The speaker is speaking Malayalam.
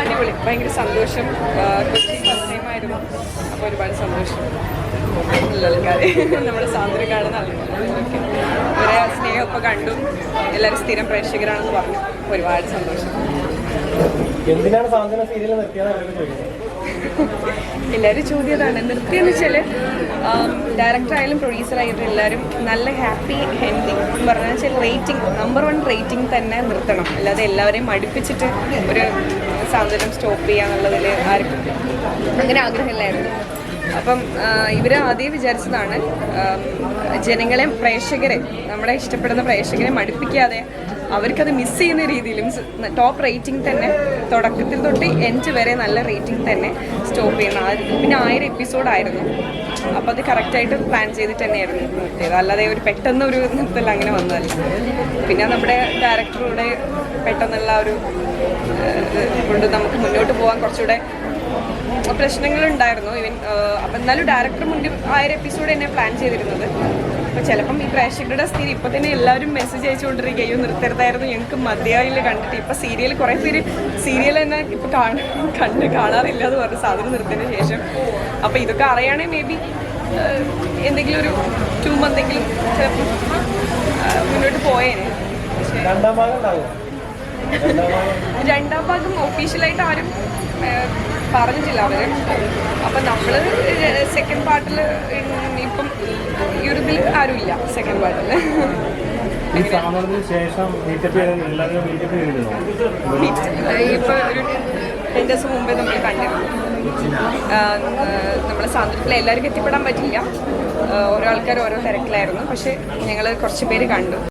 അടിപൊളി. ഭയങ്കര സന്തോഷം. കൊച്ചി ഫസ്റ്റ് ടൈം ആയിരുന്നു. അപ്പോൾ ഒരുപാട് സന്തോഷം. നല്ല ആൾക്കാർ നമ്മുടെ സാന്ദ്ര കാണുന്ന ആൾക്കാരൊക്കെ ഇവരെ സ്നേഹമൊക്കെ കണ്ടും. എല്ലാവരും സ്ഥിരം പ്രേക്ഷകരാണെന്ന് പറഞ്ഞു. ഒരുപാട് സന്തോഷം. എന്തിനാണ് സാന്ത്വന സീരിയൽ എല്ലാവരും ചോദ്യതാണ്. നിർത്തിയെന്ന് വെച്ചാൽ പ്രൊഡ്യൂസർ ആയാലും എല്ലാവരും നല്ല ഹാപ്പി എൻഡിങ് എന്ന് പറഞ്ഞാൽ വെച്ചാൽ റേറ്റിംഗ് നമ്പർ വൺ റേറ്റിംഗ് തന്നെ നിർത്തണം. അല്ലാതെ എല്ലാവരെയും മടുപ്പിച്ചിട്ട് ഒരു സാന്ത്വനം സ്റ്റോപ്പ് ചെയ്യാന്നുള്ളതിൽ ആർക്കും അങ്ങനെ ആഗ്രഹമില്ലായിരുന്നു. അപ്പം ഇവർ ആദ്യം വിചാരിച്ചതാണ് ജനങ്ങളെ പ്രേക്ഷകരെ നമ്മുടെ ഇഷ്ടപ്പെടുന്ന പ്രേക്ഷകരെ മടുപ്പിക്കാതെ അവർക്കത് മിസ് ചെയ്യുന്ന രീതിയിലും ടോപ്പ് റേറ്റിംഗ് തന്നെ തുടക്കത്തിൽ തൊട്ട് എൻഡ് വരെ നല്ല റേറ്റിംഗ് തന്നെ സ്റ്റോപ്പ് ചെയ്യണം പിന്നെ ആയിരം എപ്പിസോഡായിരുന്നു അപ്പോൾ അത് കറക്റ്റായിട്ട് പ്ലാൻ ചെയ്തിട്ട് തന്നെയായിരുന്നു നിർത്തിയത്. അല്ലാതെ ഒരു പെട്ടെന്ന് ഒരു നിർത്തൽ അങ്ങനെ വന്നതല്ല. പിന്നെ നമ്മുടെ ഡയറക്ടറുടെ പെട്ടെന്നുള്ള ഒരു കൊണ്ട് നമുക്ക് മുന്നോട്ട് പോകാൻ കുറച്ചുകൂടെ പ്രശ്നങ്ങളുണ്ടായിരുന്നു. ഇവൻ അപ്പം എന്നാലും ഡയറക്ടർ മുന്നിൽ ആയിരം എപ്പിസോഡ് തന്നെ പ്ലാൻ ചെയ്തിരുന്നത്. അപ്പോൾ ചിലപ്പം ഈ പ്രേക്ഷകരുടെ സ്ഥിതി ഇപ്പൊ തന്നെ എല്ലാവരും മെസ്സേജ് അയച്ചുകൊണ്ടിരിക്കുകയും നിർത്തരുതായിരുന്നു ഞങ്ങൾക്ക് മതിയായില്ല കണ്ടിട്ട്. ഇപ്പൊ സീരിയൽ കുറേ പേര് സീരിയൽ തന്നെ ഇപ്പൊ കാണ കണ്ട് കാണാറില്ല എന്ന് പറഞ്ഞു സാധനം നിർത്തിയതിന് ശേഷം. അപ്പോൾ ഇതൊക്കെ അറിയാണെങ്കിൽ മേ ബി എന്തെങ്കിലും ഒരു ടു മന്തെങ്കിലും ചിലപ്പം മുന്നോട്ട് പോയേനെ. രണ്ടാം ഭാഗം ഒഫീഷ്യലായിട്ട് ആരും പറഞ്ഞിട്ടില്ല അവർ. അപ്പം നമ്മൾ സെക്കൻഡ് പാർട്ടിൽ ഇപ്പം ഇതിൽ ആരുമില്ല സെക്കൻഡ് പാർട്ടിൽ ഇപ്പം ഒരു ദിവസം മുമ്പേ നമ്മൾ കണ്ടിരുന്നു. നമ്മളെ സാന്ദ്രത്തിൽ എല്ലാവർക്കും എത്തിപ്പെടാൻ പറ്റില്ല ഓരോ ആൾക്കാർ ഓരോ തിരക്കിലായിരുന്നു. പക്ഷെ ഞങ്ങൾ കുറച്ച് പേര് കണ്ടു.